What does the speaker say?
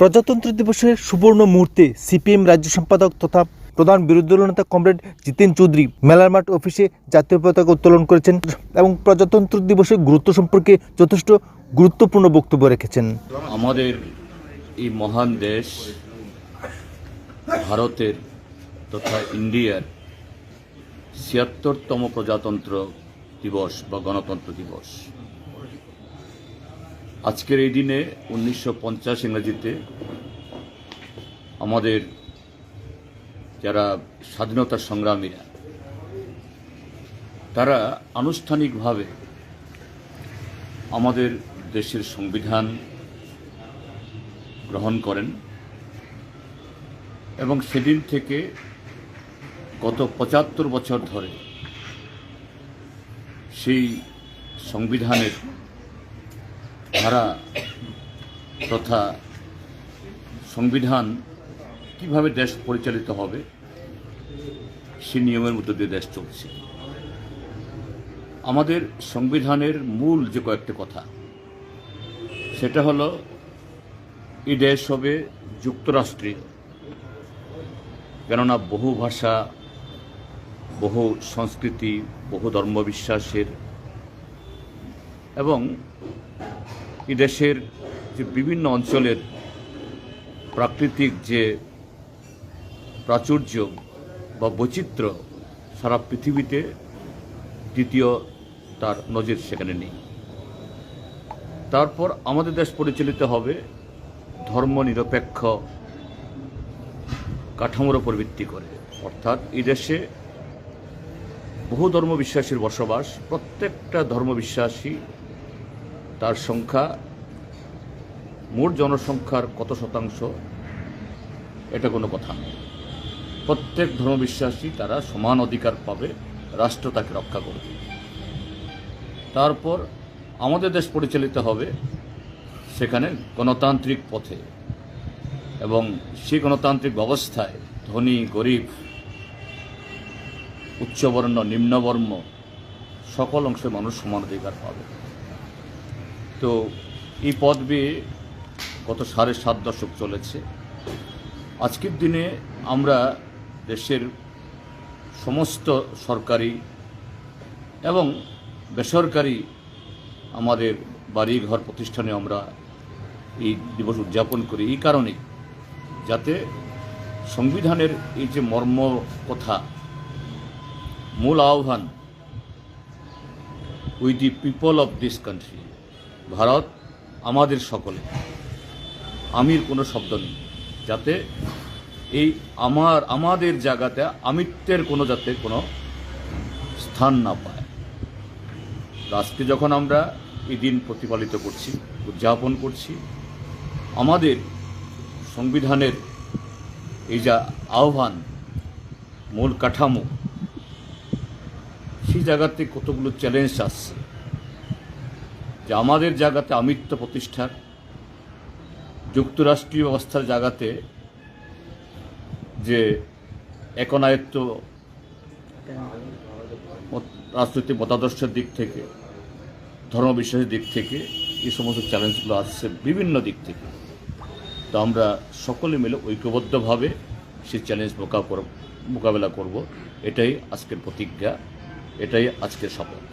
প্রজাতন্ত্র দিবসের সুবর্ণ মুহূর্তে সিপিএম রাজ্য সম্পাদক তথা প্রধান বিরোধী দল নেতা কমরেড জিতেন চৌধুরী মেলার মাঠ অফিসে জাতীয় পতাকা উত্তোলন করেছেন এবং প্রজাতন্ত্র দিবসের গুরুত্ব সম্পর্কে যথেষ্ট গুরুত্বপূর্ণ বক্তব্য রেখেছেন। আমাদের এই মহান দেশ ভারতের তথা ইন্ডিয়ার ছিয়াত্তরতম প্রজাতন্ত্র দিবস বা গণতন্ত্র দিবস। আজকের এই দিনে উনিশশো পঞ্চাশ ইংরেজিতে আমাদের যারা স্বাধীনতা সংগ্রামীরা, তারা আনুষ্ঠানিকভাবে আমাদের দেশের সংবিধান গ্রহণ করেন এবং সেদিন থেকে গত পঁচাত্তর বছর ধরে সেই সংবিধানের ধারা তথা সংবিধান কীভাবে দেশ পরিচালিত হবে, সে নিয়মের মধ্যে দিয়ে দেশ চলছে। আমাদের সংবিধানের মূল যে কয়েকটি কথা, সেটা হলো, এই দেশ হবে যুক্তরাষ্ট্রীয় কেননা বহু ভাষা, বহু সংস্কৃতি, বহু ধর্মবিশ্বাসের এবং দেশের যে বিভিন্ন অঞ্চলের প্রাকৃতিক যে প্রাচুর্য বা বৈচিত্র্য সারা পৃথিবীতে দ্বিতীয় তার নজির সেখানে নেই। তারপর আমাদের দেশ পরিচালিত হবে ধর্ম নিরপেক্ষ কাঠামোর উপর ভিত্তি করে। অর্থাৎ এই দেশে বহু ধর্ম বিশ্বাসীর বসবাস, প্রত্যেকটা ধর্মবিশ্বাসী তার সংখ্যা, মোট জনসংখ্যার কত শতাংশ, এটা কোনো কথা নয়। প্রত্যেক ধর্মবিশ্বাসী তারা সমান অধিকার পাবে, রাষ্ট্র তাকে রক্ষা করবে। তারপর আমাদের দেশ পরিচালিত হবে সেখানে গণতান্ত্রিক পথে এবং সেই গণতান্ত্রিক ব্যবস্থায় ধনী, গরিব, উচ্চবর্ণ, নিম্নবর্ণ সকল অংশের মানুষ সমান অধিকার পাবে। তো এই পথ বেয়ে গত সাড়ে সাত দশক চলেছে। আজকের দিনে আমরা দেশের সমস্ত সরকারি এবং বেসরকারি আমাদের বাড়ি ঘর প্রতিষ্ঠানে আমরা এই দিবস উদযাপন করি। এই কারণে যাতে সংবিধানের এই যে মর্ম কথা, মূল আহ্বান we the people of this country Bharat আমাদের সকলে। আমির কোনো শব্দ নেই। যাতে এই আমার, আমাদের জায়গাতে আমিত্বের কোনো যাতে কোনো স্থান না পায়। আজকে যখন আমরা এই দিন প্রতিপালিত করছি, উদযাপন করছি, আমাদের সংবিধানের এই যা আহ্বান, মূল কাঠামো, সেই জায়গাতে কতগুলো চ্যালেঞ্জ আসছে যে আমাদের জায়গাতে আমিত্ব প্রতিষ্ঠার, যুক্তরাষ্ট্রীয় ব্যবস্থার জায়গাতে যে একনায়ত্ব রাজনৈতিক মতাদর্শের দিক থেকে, ধর্মবিশ্বাসের দিক থেকে এই সমস্ত চ্যালেঞ্জগুলো আসছে বিভিন্ন দিক থেকে। তো আমরা সকলে মিলে ঐক্যবদ্ধভাবে সেই চ্যালেঞ্জ মোকা মোকাবেলা করব। এটাই আজকের প্রতিজ্ঞা, এটাই আজকের শপথ।